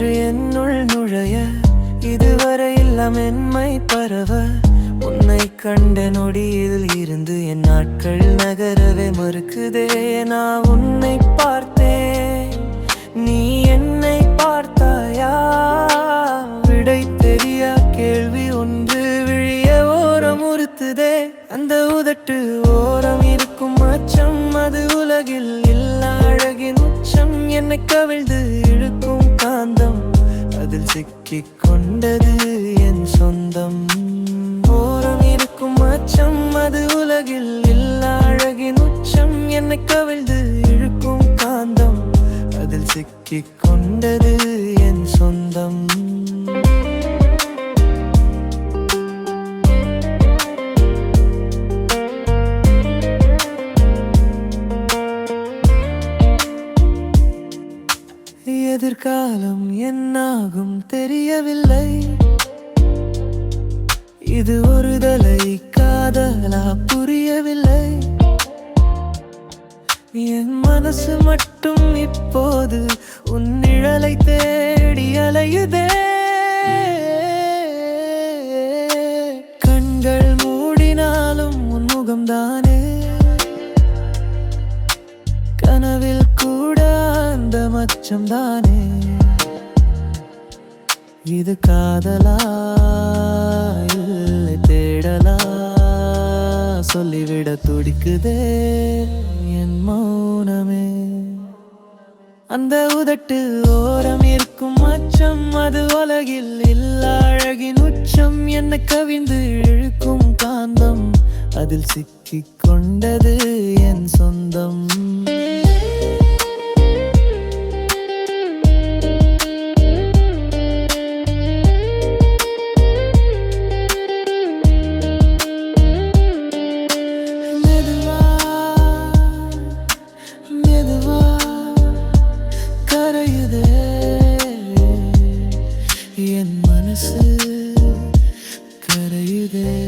என்று என்னுள் நுழைய இதுவரையில் மென்மை பரவ உன்னை கண்ட நொடியில் இருந்து என் நாட்கள் நகரவே மறுக்குதே. நான் உன்னை பார்த்தே நீ என்னை பார்த்தாயா? விடை தெரியா? கேள்வி ஒன்று விழிய ஓரம் உறுத்துதே. அந்த உதட்டு ஓரம் இருக்கும் அச்சம் அது உலகில் இல்ல அழகின் உச்சம். என்னை கவிழ்ந்து அதில் சிக்கிக் கொண்டது என் சொந்தம். ஓரம் இருக்கும் அச்சம் அது உலகில் இல்லா அழகின் உச்சம். என்னை கவிழ்ந்து இழுக்கும் காந்தம் அதில் சிக்கிக் கொண்டது என் சொந்தம். எதிர்காலம் என்னாகும் தெரியவில்லை. இது ஒரு தலை காதலா புரியவில்லை. என் மனசு மட்டும் இப்போது உன் நிழலை தேடி அலையுதே. கண்கள் மூடினாலும் உன் முகம்தானே அச்சம்தானே? இது காதலா? இல்லை தேடலா? சொல்லிவிட துடிக்குதே என் மௌனமே. அந்த உதட்டு ஓரம் இருக்கும் அச்சம் அது உலகில் இல்லா அழகின் உச்சம். என்ன கவிந்து இழுக்கும் காந்தம் அதில் சிக்கிக் கொண்டது என் சொந்தம். மனசு கரையுதே.